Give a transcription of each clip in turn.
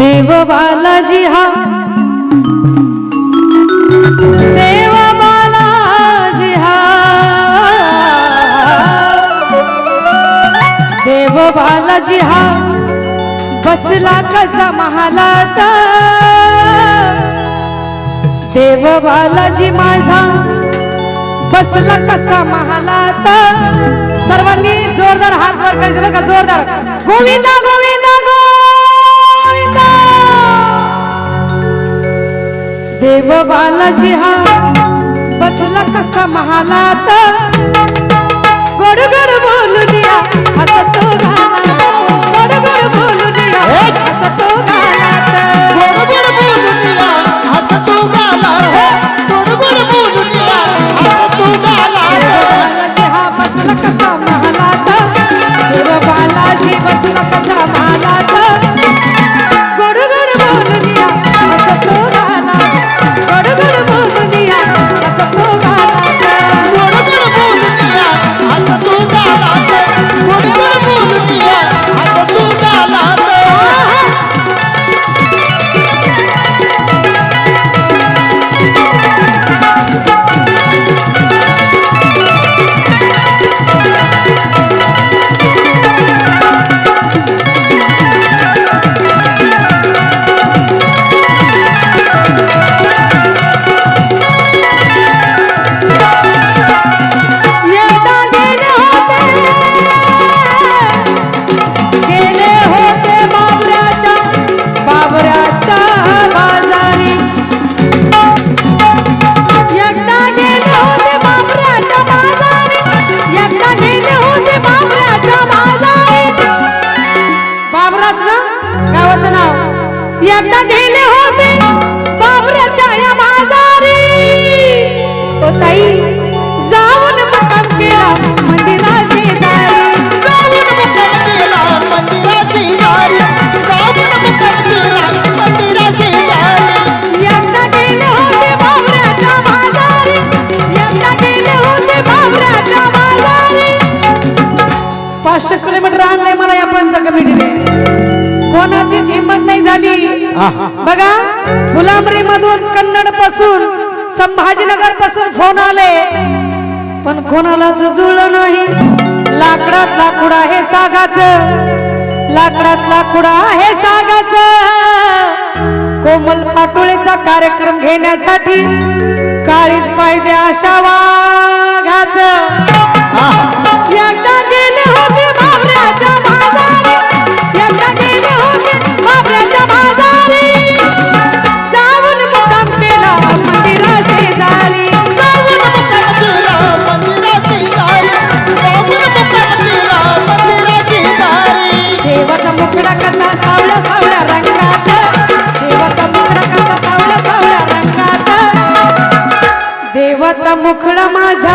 देव बालाजी हा. देव बालाजी हा. देव बालाजी हा. बसला कसा महालात. देव बालाजी माझा. बसला कसा महालात. सर्वांनी जोरदार हात वर करायचं बघा जोरदार. गोविंद गोविंद गोविंद! देव बालाजी हा बसला कसा महालात? एकदा गेले होते. बाबराच्या या बाजारी. तो ताई जाऊन मकाम केला मंदिरा शेजारी जाऊन मकाम केला मंदिरा शेजारी जाऊन मकाम केला मंदिरा शेजारी एकदा गेले होते बाबराच्या बाजारी. एकदा गेले होते बाबराच्या बाजारी. पाचशे किलोमीटर बघा फुलांबरी मधून कन्नडपासून संभाजीनगरपासून फोन आले. पण कोणालाच जुळलं नाही. लाकडात लाकूड आहे सागाच. लाकडात लाकूड आहे सागाच. कोमल पाटोळेचा कार्यक्रम घेण्यासाठी काळीच पाहिजे आशावा मुखडा माझा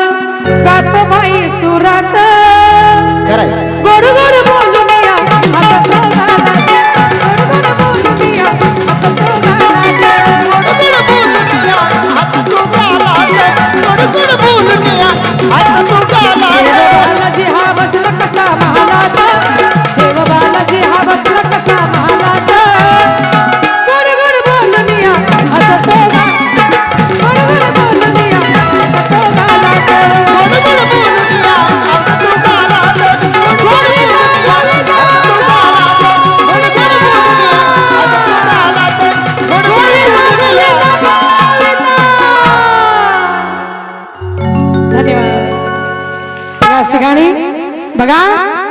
बघा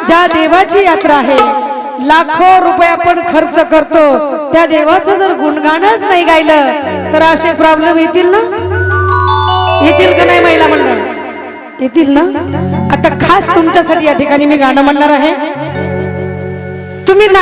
ज्या देवाची यात्रा आहे लाखो रुपये आपण खर्च करतो. त्या देवाचं जर गुणगानच नाही गायलं तर असे प्रॉब्लेम येतील ना? येतील का नाही महिला मंडळ? येतील ना? आता खास तुमच्यासाठी या ठिकाणी मी गाणं म्हणणार आहे. तुम्ही नाही